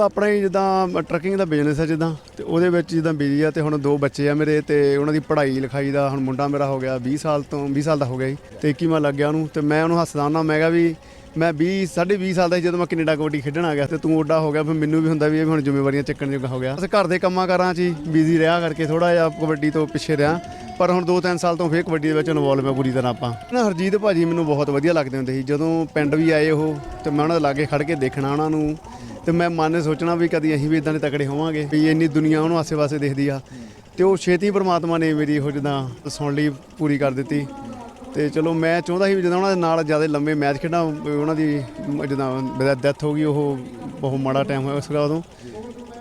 ਆਪਣਾ ਹੀ ਜਿੱਦਾਂ ਟਰੱਕਿੰਗ ਦਾ ਬਿਜ਼ਨਸ ਹੈ ਜਿੱਦਾਂ, ਤੇ ਉਹਦੇ ਵਿੱਚ ਜਿੱਦਾਂ ਬਿਜ਼ੀ ਆ ਤੇ ਹੁਣ ਦੋ ਬੱਚੇ ਆ ਮੇਰੇ ਤੇ ਉਹਨਾਂ ਦੀ ਪੜ੍ਹਾਈ ਲਿਖਾਈ ਦਾ ਹੁਣ ਮੁੰਡਾ ਮੇਰਾ ਹੋ ਗਿਆ 20 ਸਾਲ ਤੋਂ 20 ਸਾਲ ਦਾ ਹੋ ਗਿਆ ਜੀ, ਤੇ 21ਵਾਂ ਲੱਗ ਗਿਆ ਉਹਨੂੰ, ਤੇ ਮੈਂ ਉਹਨੂੰ ਹੱਸਦਾ ਹੁੰਦਾ, ਮੈਂ ਕਿਹਾ ਵੀ ਮੈਂ 20 20 ਸਾਲ ਦਾ ਸੀ ਜਦੋਂ ਮੈਂ ਕੈਨੇਡਾ ਕਬੱਡੀ ਖੇਡਣ ਆ ਗਿਆ ਤੇ ਤੂੰ ਓਡਾ ਹੋ ਗਿਆ, ਫਿਰ ਮੈਨੂੰ ਵੀ ਹੁੰਦਾ ਵੀ ਇਹ ਵੀ ਹੁਣ ਜ਼ਿੰਮੇਵਾਰੀਆਂ ਚੱਕਣ ਜੋਗਾ ਹੋ ਗਿਆ। ਅਸੀਂ ਘਰ ਦੇ ਕੰਮਾਂ ਕਾਰਾਂ 'ਚ ਹੀ ਬਿਜ਼ੀ ਰਿਹਾ ਕਰਕੇ ਥੋੜਾ ਜਿਹਾ ਕਬੱਡੀ ਤੋਂ ਪਿੱਛੇ ਰਿਹਾ, ਪਰ ਹੁਣ 2-3 ਸਾਲ ਤੋਂ ਫੇਰ ਕਬੱਡੀ ਦੇ ਵਿੱਚ ਇਨਵੋਲਵ ਹੈ ਪੂਰੀ ਤਰ੍ਹਾਂ ਆਪਾਂ। ਨਾ ਹਰਜੀਤ ਭਾਜੀ ਮੈਨੂੰ ਬਹੁਤ ਵਧੀਆ ਲੱਗਦੇ ਹੁੰਦੇ ਸੀ, ਜਦੋਂ ਪਿੰਡ ਵੀ ਆਏ ਉਹ, ਤੇ ਮੈਂ ਉਹਨਾਂ ਦੇ ਲਾਗੇ ਖੜ ਕੇ ਦੇਖਣਾ ਉਹਨਾਂ ਨੂੰ ਤੇ ਮੈਂ ਮਨ ਨੇ ਸੋਚਣਾ ਵੀ ਕਦੀ ਅਸੀਂ ਵੀ ਇਦਾਂ ਦੇ ਤਕੜੇ ਹੋਵਾਂਗੇ ਵੀ ਇੰਨੀ ਦੁਨੀਆ ਉਹਨੂੰ ਆਸੇ-ਪਾਸੇ ਦੇਖਦੀ ਆ। ਤੇ ਉਹ ਛੇਤੀ ਪ੍ਰਮਾਤਮਾ ਨੇ ਮੇਰੀ ਉਹ ਜਿੱਦਾਂ ਸੁਣ ਲਈ, ਪੂਰੀ ਕਰ ਦਿੱਤੀ। ਤੇ ਚਲੋ ਮੈਂ ਚਾਹੁੰਦਾ ਸੀ ਵੀ ਜਦੋਂ ਉਹਨਾਂ ਦੇ ਨਾਲ ਜ਼ਿਆਦਾ ਲੰਬੇ ਮੈਚ ਖੇਡਾਂ ਉਹਨਾਂ ਦੀ ਮ- ਜਿੱਦਾਂ ਡੈਥ ਹੋ ਗਈ, ਉਹ ਬਹੁਤ ਮਾੜਾ ਟਾਈਮ ਹੋਇਆ ਸੀਗਾ ਉਦੋਂ।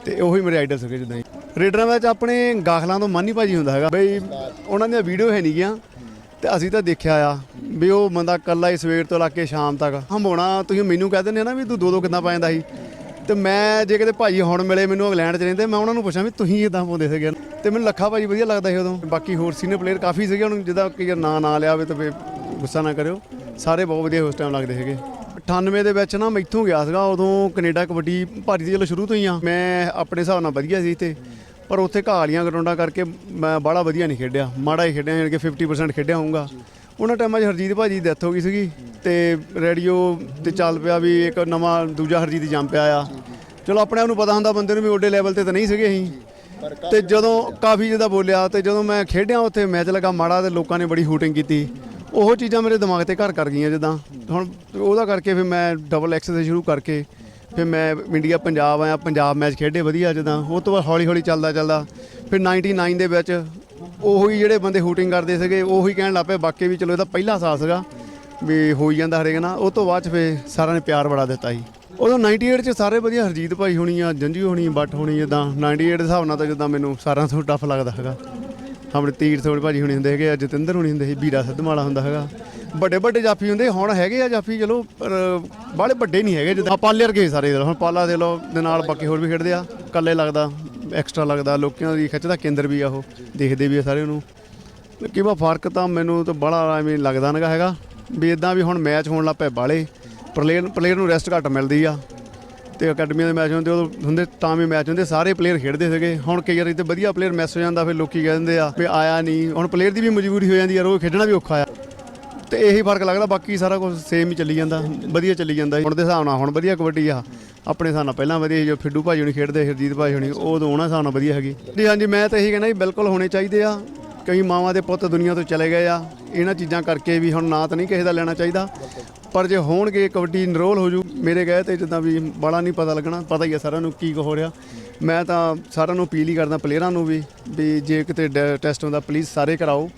ਤੇ ਉਹੀ ਮੇਰੇ ਆਈਡਲ ਸੀਗੇ ਜਿੱਦਾਂ ਹੀ। ਰੇਡਰਾਂ ਵਿੱਚ ਆਪਣੇ ਗਾਖਲਾਂ ਤੋਂ ਮਾਨੀ ਭਾਜੀ ਹੁੰਦਾ ਹੈਗਾ। ਬਈ ਉਹਨਾਂ ਦੀਆਂ ਵੀਡੀਓ ਹੈ ਨਹੀਂ ਗਿਆ। ਤੇ ਅਸੀਂ ਤਾਂ ਦੇਖਿਆ ਆ ਵੀ ਉਹ ਬੰਦਾ ਕੱਲਾ ਹੀ ਸਵੇਰ ਤੋਂ ਲਾ ਕੇ ਸ਼ਾਮ ਤੱਕ। ਹੰਬੋਣਾ ਤੁਸੀਂ ਮੈਨੂੰ ਕਹਿ ਦਿੰਦੇ ਨਾ ਵੀ ਤੂੰ ਦੋ ਦੋ ਕਿੱਦਾਂ ਪਾਉਂਦਾ ਸੀ। ਤੇ ਮੈਂ ਜੇ ਕਿਤੇ ਭਾਜੀ ਹੁਣ ਮਿਲੇ ਮੈਨੂੰ ਇੰਗਲੈਂਡ 'ਚ ਰਹਿੰਦੇ, ਮੈਂ ਉਹਨਾਂ ਨੂੰ ਪੁੱਛਾਂ ਵੀ ਤੁਸੀਂ ਇਦਾਂ ਪਾਉਂਦੇ ਸੀਗੇ? ਤੇ ਮੈਨੂੰ ਲੱਖਾ ਭਾਜੀ ਵਧੀਆ ਲੱਗਦਾ ਸੀ ਉਦੋਂ। ਬਾਕੀ ਹੋਰ ਸੀਨੀਅਰ ਪਲੇਅਰ ਕਾਫੀ ਸੀਗੇ, ਉਹਨਾਂ ਨੂੰ ਜਿਹਦਾ ਕਿ ਯਾਰ ਨਾਂ ਨਾ ਲਿਆ ਹੋਵੇ ਤਾਂ ਫਿਰ ਗੁੱਸਾ ਨਾ ਕਰਿਓ। ਸਾਰੇ ਬਹੁਤ ਵਧੀਆ ਉਸ ਟਾਈਮ ਲੱਗਦੇ ਸੀਗੇ। 98 ਦੇ ਵਿੱਚ ਨਾ ਮੈਂ ਇੱਥੋਂ ਗਿਆ ਸੀਗਾ, ਉਦੋਂ ਕੈਨੇਡਾ ਕਬੱਡੀ ਭਾਰੀ ਦੀ ਚਲੋ ਸ਼ੁਰੂ ਤੋਂ ਹੀ ਆ। ਮੈਂ ਆਪਣੇ ਹਿਸਾਬ ਨਾਲ ਵਧੀਆ ਸੀ ਤੇ ਪਰ ਉੱਥੇ ਘਾਹ ਵਾਲੀਆਂ ਗਰਾਊਂਡਾਂ ਕਰਕੇ ਮੈਂ ਬਾਹਲਾ ਵਧੀਆ ਨਹੀਂ ਖੇਡਿਆ। ਮਾੜਾ ਹੀ ਖੇਡਿਆ ਯਾਨੀ ਕਿ 50% ਖੇਡਿਆ ਹੋਊਗਾ। ਉਹਨਾਂ ਟਾਈਮਾਂ 'ਚ ਹਰਜੀਤ ਭਾਜੀ ਦੀ ਡੈਥ ਹੋ ਗਈ ਸੀਗੀ ਤੇ ਰੇਡੀਓ ਤੇ ਚੱਲ ਪਿਆ ਵੀ ਇੱਕ ਨਵਾਂ ਦੂਜਾ ਹਰਜੀਤ ਜੰਮ ਪਿਆ ਆ। ਚਲੋ ਆਪਣੇ ਆਪ ਨੂੰ ਪਤਾ ਹੁੰਦਾ ਬੰਦੇ ਨੂੰ ਵੀ ਓਡੇ ਲੈਵਲ ਤੇ ਤਾਂ ਨਹੀਂ ਸੀਗੇ ਅਸੀਂ। ਤੇ ਜਦੋਂ ਕਾਫੀ ਜਿਹਦਾ ਬੋਲਿਆ ਤੇ ਜਦੋਂ ਮੈਂ ਖੇਡਿਆ ਉੱਥੇ, ਮੈਚ ਲੱਗਾ ਮਾੜਾ ਤੇ ਲੋਕਾਂ ਨੇ ਬੜੀ ਹੂਟਿੰਗ ਕੀਤੀ। ਉਹ ਚੀਜ਼ਾਂ ਮੇਰੇ ਦਿਮਾਗ ਤੇ ਘਰ ਕਰ ਗਈਆਂ ਜਿੱਦਾਂ। ਹੁਣ ਉਹਦਾ ਕਰਕੇ ਫਿਰ ਮੈਂ ਡਬਲ ਐਕਸਰਸਾਈਜ਼ ਸ਼ੁਰੂ ਕਰਕੇ ਫਿਰ ਮੈਂ ਇੰਡੀਆ ਪੰਜਾਬ ਆਇਆ, ਪੰਜਾਬ ਮੈਚ ਖੇਡੇ ਵਧੀਆ ਜਿੱਦਾਂ। ਉਹ ਤੋਂ ਬਾਅਦ ਹੌਲੀ ਹੌਲੀ ਚੱਲਦਾ ਚੱਲਦਾ ਫਿਰ 99 ਦੇ ਵਿੱਚ ਉਹੀ ਜਿਹੜੇ ਬੰਦੇ ਹੂਟਿੰਗ ਕਰਦੇ ਸੀਗੇ, ਉਹੀ ਕਹਿਣ ਲੱਗ ਪਏ, ਬਾਕੀ ਵੀ ਚਲੋ ਇਹਦਾ ਪਹਿਲਾ ਸਾਲ ਸੀਗਾ ਵੀ ਹੋਈ ਜਾਂਦਾ ਹਰੇਕ ਨਾਲ। ਉਹ ਤੋਂ ਬਾਅਦ ਚ ਫਿਰ ਸਾਰਿਆਂ ਨੇ ਪਿਆਰ ਬੜਾ ਦਿੱਤਾ ਜੀ ਉਦੋਂ 98 ਚ ਸਾਰੇ ਵਧੀਆ ਹਰਜੀਤ ਭਾਈ ਹੋਣੀ ਆ, ਜੰਜੀ ਹੋਣੀ, ਬੱਟ ਹੋਣੀ ਜਿੱਦਾਂ 98 ਦੇ ਹਿਸਾਬ ਨਾਲ ਤਾਂ ਜਿੱਦਾਂ ਮੈਨੂੰ ਸਾਰਿਆਂ ਤੋਂ ਟਫ ਲੱਗਦਾ ਹੈਗਾ। ਆਪਣੇ ਤੀਰ ਥੋੜੇ ਭਾਜੀ ਹੋਣੀ ਹੁੰਦੇ ਹੈਗੇ ਆ, ਜਤਿੰਦਰ ਹੋਣੀ ਹੁੰਦੇ ਸੀ, ਵੀਰਾ ਸਿੱਧਮਾਲਾ ਹੁੰਦਾ ਹੈਗਾ। ਵੱਡੇ ਵੱਡੇ ਜਾਫੀ ਹੁੰਦੇ, ਹੁਣ ਹੈਗੇ ਆ ਜਾਫੀ, ਚਲੋ, ਪਰ ਬਾਹਲੇ ਵੱਡੇ ਨਹੀਂ ਹੈਗੇ ਜਿੱਦਾਂ ਪਾਲੇ ਵਰਗੇ ਸਾਰੇ ਹੁਣ ਪਾਲਾ ਦੇ ਲੋ ਦੇ ਨਾਲ ਬਾਕੀ ਹੋਰ ਵੀ ਖੇਡਦੇ ਆ ਕੱਲੇ ਲੱਗਦਾ। ਐਕਸਟਰਾ ਲੱਗਦਾ ਲੋਕਾਂ ਦੀ ਖਿੱਚ ਦਾ ਕੇਂਦਰ ਵੀ ਆ ਉਹ, ਦੇਖਦੇ ਵੀ ਆ ਸਾਰੇ ਉਹਨੂੰ। ਕਿਵਾ ਫ਼ਰਕ ਤਾਂ ਮੈਨੂੰ ਤਾਂ ਬੜਾ ਐਵੇਂ ਲੱਗਦਾ ਨਗਾ ਹੈਗਾ, ਵੀ ਇਦਾਂ ਵੀ ਹੁਣ ਮੈਚ ਹੋਣ ਲੱਗ ਪਏ ਬਾਲੇ ਪਲੇਅਰ ਪਲੇਅਰ ਨੂੰ ਰੈਸਟ ਘੱਟ ਮਿਲਦੀ ਆ। ਤੇ ਅਕੈਡਮੀਆਂ ਦੇ ਮੈਚ ਹੁੰਦੇ, ਉਦੋਂ ਹੁੰਦੇ ਤਾਂ ਵੀ ਮੈਚ ਹੁੰਦੇ, ਸਾਰੇ ਪਲੇਅਰ ਖੇਡਦੇ ਸੀਗੇ। ਹੁਣ ਕਈ ਵਾਰੀ ਤੇ ਵਧੀਆ ਪਲੇਅਰ ਮੈਸ ਹੋ ਜਾਂਦਾ, ਫਿਰ ਲੋਕੀ ਕਹਿ ਦਿੰਦੇ ਆ, ਵੀ ਆਇਆ ਨਹੀਂ। ਹੁਣ ਪਲੇਅਰ ਦੀ ਵੀ ਮਜਬੂਰੀ ਹੋ ਜਾਂਦੀ ਆ, ਰੋਜ਼ ਖੇਡਣਾ ਵੀ ਔਖਾ ਆ। ਤੇ ਇਹੀ ਫ਼ਰਕ ਲੱਗਦਾ, ਬਾਕੀ ਸਾਰਾ ਕੁਝ ਸੇਮ ਹੀ ਚੱਲੀ ਜਾਂਦਾ, ਵਧੀਆ ਚੱਲੀ ਜਾਂਦਾ। ਹੁਣ ਦੇ ਹਿਸਾਬ ਨਾਲ, ਹੁਣ ਵਧੀਆ ਕਬੱਡੀ ਆ। ਆਪਣੇ ਹਿਸਾਬ ਨਾਲ ਪਹਿਲਾਂ ਵਧੀਆ ਸੀ, ਜੋ ਫਿੱਡੂ ਭਾਜੀ ਹੁਣੀ ਖੇਡਦੇ ਹਰਜੀਤ ਭਾਜੀ ਹੁਣੀ ਉਦੋਂ ਉਹਨਾਂ ਹਿਸਾਬ ਨਾਲ ਵਧੀਆ ਹੈਗੀ। ਜੀ ਹਾਂਜੀ ਮੈਂ ਤਾਂ ਇਹੀ ਕਹਿੰਦਾ ਜੀ ਬਿਲਕੁਲ ਹੋਣੇ ਚਾਹੀਦੇ ਆ। ਕਈ ਮਾਵਾਂ ਦੇ ਪੁੱਤ ਦੁਨੀਆ ਤੋਂ ਚਲੇ ਗਏ ਆ। ਇਹਨਾਂ ਚੀਜ਼ਾਂ ਕਰਕੇ ਵੀ ਹੁਣ ਨਾਂ ਤਾਂ ਨਹੀਂ ਕਿਸੇ ਦਾ ਲੈਣਾ ਚਾਹੀਦਾ। ਪਰ ਜੇ ਹੋਣਗੇ ਕਬੱਡੀ ਨਰੋਲ ਹੋ ਜੂ ਮੇਰੇ ਗਏ ਤੇ ਜਿੱਦਾਂ ਵੀ ਬੜਾ ਨਹੀਂ ਪਤਾ ਲੱਗਣਾ ਪਤਾ ਹੀ ਆ ਸਾਰਿਆਂ ਨੂੰ ਕੀ ਕੁ ਹੋ ਰਿਹਾ। ਮੈਂ ਤਾਂ ਸਾਰਿਆਂ ਨੂੰ ਅਪੀਲ ਹੀ ਕਰਦਾ ਪਲੇਅਰਾਂ ਨੂੰ ਵੀ ਵੀ ਜੇ ਕਿਤੇ ਟੈਸਟ ਹੁੰਦਾ ਪਲੀਜ਼ ਸਾਰੇ ਕਰਾਓ।